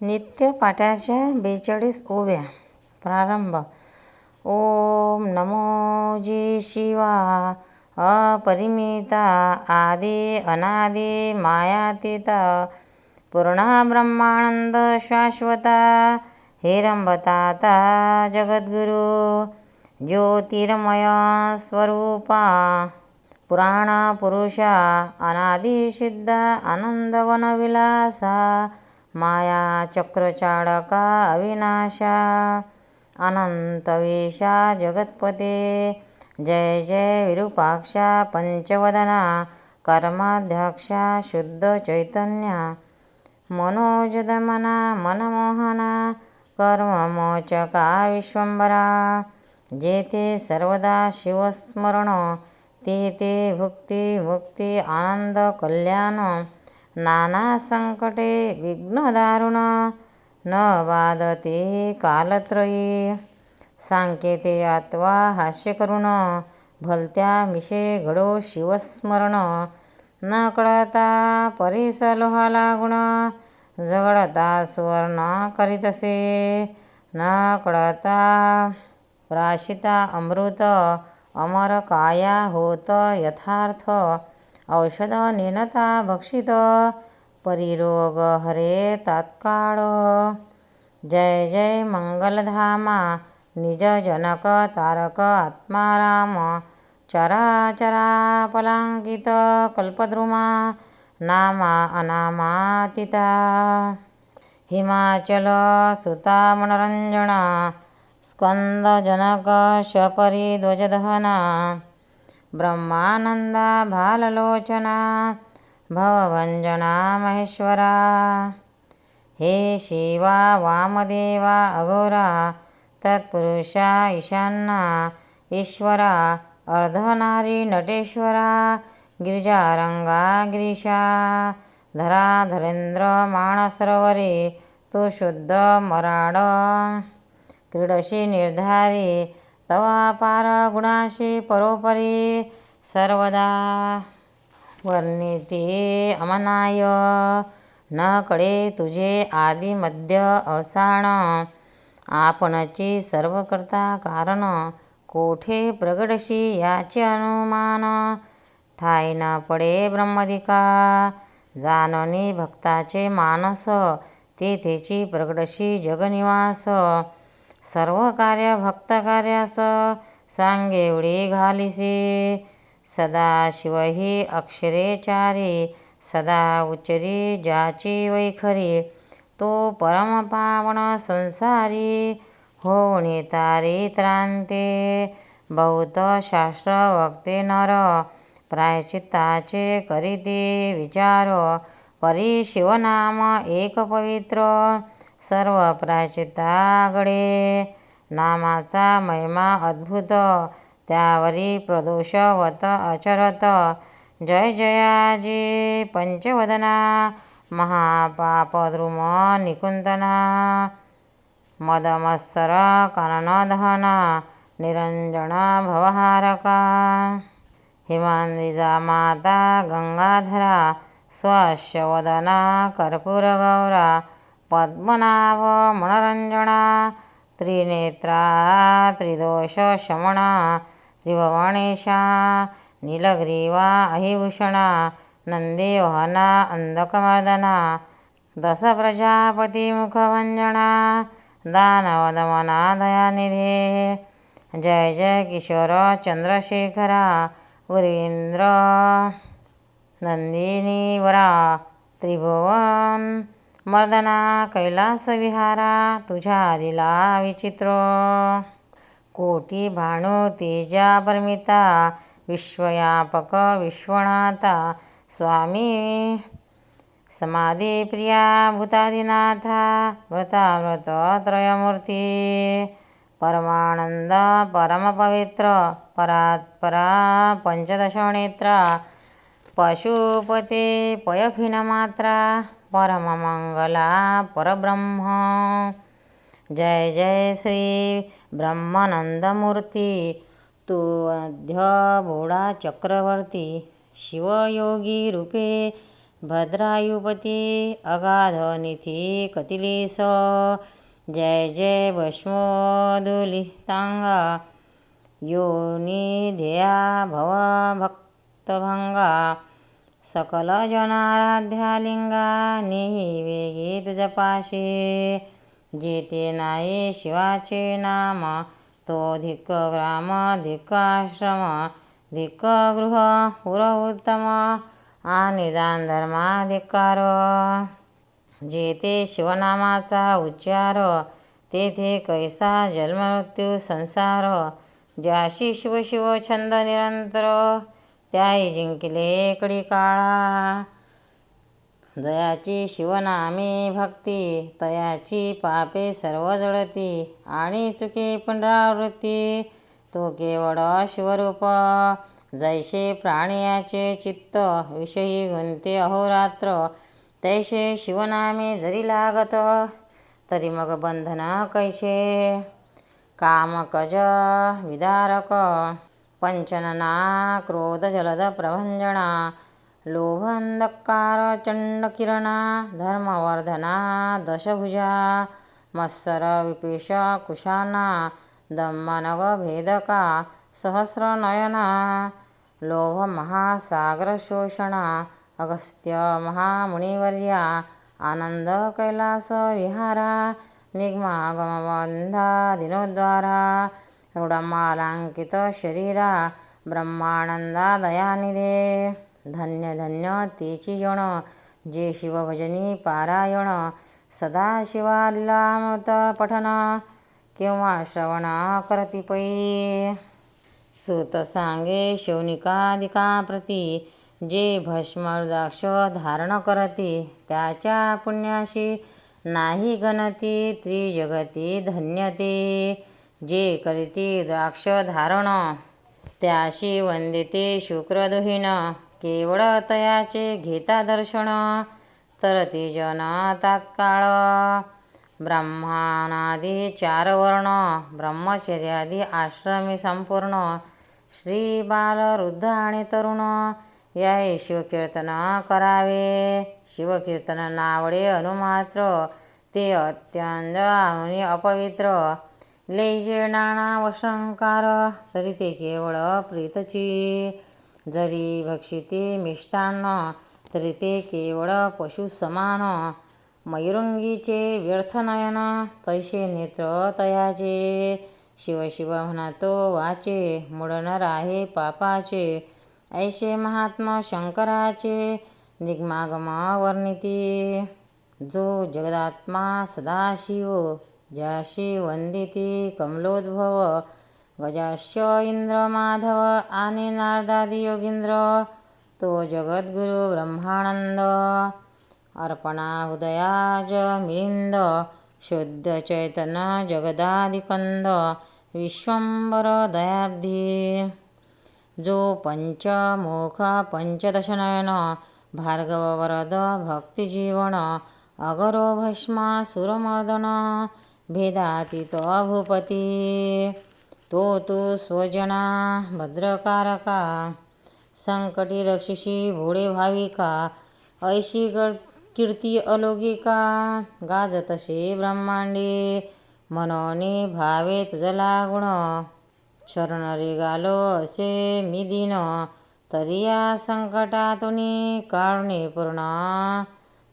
नित्यपाठाच्या बेचाळीस ओव्या. प्रारंभ. ओम नमो जी शिवा अपरिमिता आदि अनादि मायातीता पूर्णा ब्रह्मानंद शाश्वता हिरंबताता जगद्गुरु ज्योतिर्मय स्वरूपा पुराण पुरुषा अनादिसिद्ध आनंदवनविलासा माया चक्रचाडका अविनाशा अनंतवेशा जगत्पते। जय जय विरूपाक्षा पंचवदना कर्माध्यक्षा शुद्ध चैतन्या। मनोजदमना मनमोहना कर्ममोचका विश्वम्बरा जे ते सर्वदा शिवस्मरण ते ते भुक्ती मुक्ती नानासङ्कटे नाना संकटे विघ्नदारुण न बाधते कालत्रयी. सांकेते आत्वा हास्य करुण भलत्या मिशे घडो शिवस्मरण. न कळता परिसलोहा गुण झगडता सुवर्ण करीतसे. न कळता प्राशिता अमृत अमर काया होत यथार्थ. औषध नेनता भक्षित परिरोग हरे तात्काळ। जय जय मंगलधामा निज जनक तारक आत्माराम चराचरा पलांकित कल्पद्रुमा नामा अनामातिता। हिमाचल सुता मनरंजना स्कंदजनक शपरी ध्वजदहना ब्रह्मानंदा भाललोचना भवभंजना महेश्वरा। हे शिवा वामदेवा अघोरा तत्पुरुषा ईशान्ना ईश्वरा अर्धनारी नटेश्वरा गिरिजारंगा गिरीशा धरा धरेंद्र माणसरोवरे तू शुद्ध मराड। क्रीडशी निर्धारी तव अपार गुणाशी परोपरी सर्वदा. वर्णिते अमनाय न कडे तुझे आदि मध्य अवसाण. आपणची सर्व करता कारण कोठे प्रगडशी याचे अनुमान? ठाई न पडे ब्रह्मदिका जाननी भक्ताचे मानस तेथेची प्रगडशी जगनिवास. सर्व कार्य भक्त कार्यास शिव ही अक्षरे चारी सदा उच्चरी ज्याची वैखरी. तो परमपावन संसारी होणे तारी त्रांते. बहुत शास्त्र वक्ते नर प्रायचित्ताचे करीते विचार. परी शिवनाम एक पवित्र. सर्व प्राचिताकडे नामाचा महिमा अद्भुत. त्यावरी प्रदोषवत अचरत. जय जयाजी पंचवदना. महापापद्रुम निकुंतना मदमत्सर काननदहना निरंजन भवहारका. हिमांद्रिजा माता गंगाधरा. स्वश्यवदना कर्पूरगौरा. पद्मनाभ मनरंजना त्रिनेत्रा त्रिदोषशमना त्रिभुवनेशा नीलग्रीवा अहिभूषणा नंदीवहना अंधकमर्दना दशप्रजापतिमुखभञ्जना दानवदमना दयानिधे जय जय किशोर चंद्रशेखरा गुरवींद्र नन्दिनीवरा त्रिभुवन। मर्दना कैलासविहारा तुझ्या लीला विचित्र. कोटी भाणू तेजा परमिता विश्वयापक विश्वनाथा स्वामी समाधिप्रिया भूतादिनाथा व्रताव्रत त्रयमूर्ती परमानंद परमपवित्र परात्परा पंचदशनेत्रा पशुपते पयफिनमात्रा परममंगला परब्रह्म। जय जय श्री ब्रह्मानंदमूर्ती तू अध्य बोडा चक्रवर्ती शिवयोगी रूपे भद्रायुपती अगाध निधी कतिलीस जय जय भस्मोदुलितांगा योनिधेया ध्येया भव भक्तभंगा सकल जनाराध्या लिंगा वेगी तुझपाशी जेते नाही शिवाचे नाम तो धिक्क ग्राम धिक्क आश्रम धिक्क गृह पुर उत्तम आणि दान धर्माधिकार जेथे शिवनामाचा उच्चार तेथे कैसा जन्ममृत्यू संसार ज्याशी शिव शिव छंद निरंतर त्याही जिंकले कडी काळा. जयाची शिवनामे भक्ती तयाची पापे सर्व जळती आणि चुके पुनरावृत्ती. तो केवळ शिवरूप जैसे प्राणियाचे चित्त विषयी गुंते अहोरात्र तैसे शिवनामे जरी लागत तरी मग बंधन कैसे? कामकज विदारक పంచననా క్రోధ జలద ప్రభంజన లోభంధకార చండకిరణ ధర్మవర్ధన దశభుజ మత్సర విపేష కుశాన దమ్మనగ భేదక సహస్రనయన లోభ మహాసాగర శోషణ అగస్త్య మహామునివర్య ఆనంద కైలాస విహార నిగ్మాగమబంధ దినోద్వారా निगमागमबंधा शरीरा ब्रह्मानंदा दयानिधे धन्य धन्य तेची जण जे शिवभजनी पारायण सदा शिवालिलामृत पठन किंवा श्रवण करती पै। सुत सांगे शौनिकादिका प्रती जे भस्मरुद्राक्ष धारण करती त्याच्या पुण्याशी नाही गणती त्रिजगती धन्यते। जे करीती द्राक्ष धारण त्याशी वंदिते शुक्रदुहीन. केवळ तयाचे घेता दर्शन तर ते जन तात्काळ. ब्रह्मानादी चार वर्ण ब्रह्मचर्यादी आश्रमी संपूर्ण. श्री बाल वृद्ध आणि तरुण याही शिवकीर्तन करावे. शिवकीर्तन नावडे अनुमात्र ते अत्यंत आणि अपवित्र. लेजे नाना वशंकार तरी ते केवळ प्रीतची. जरी भक्षिते मिष्टान्न तरी ते केवळ पशु समान. मयुरंगीचे व्यर्थ नयन तैसे नेत्र तयाचे. शिव शिव म्हणतो वाचे मुडणार आहे पापाचे. ऐसे महात्मा शंकराचे निगमागम वर्णिती. जो जगदात्मा सदाशिव. ज्याशी वंदिती कमलोद्भव गजाश्य इंद्र माधव आणि नारदादी योगींद्र तो जगद्गुरु ब्रह्मानंद. अर्पणा हृदयाज मिलिंद शुद्ध चैतन जगदादिकंद विश्वंबर दयाब्धी. जो पंचमुख पंचदशनयन भार्गव वरद भक्तिजीवन अगरो भस्मा सुरमर्दन भेदातीत भूपती तो तू स्वजना भद्रकारका संकटी रक्षिषी भोळे भाविका ऐशी ग कीर्ती अलौकिका गाजतसे ब्रह्मांडे मनोनी भावे तुझला गुण शरण रे गालो असे मी दिन तरी या संकटातून कारुणे पूर्ण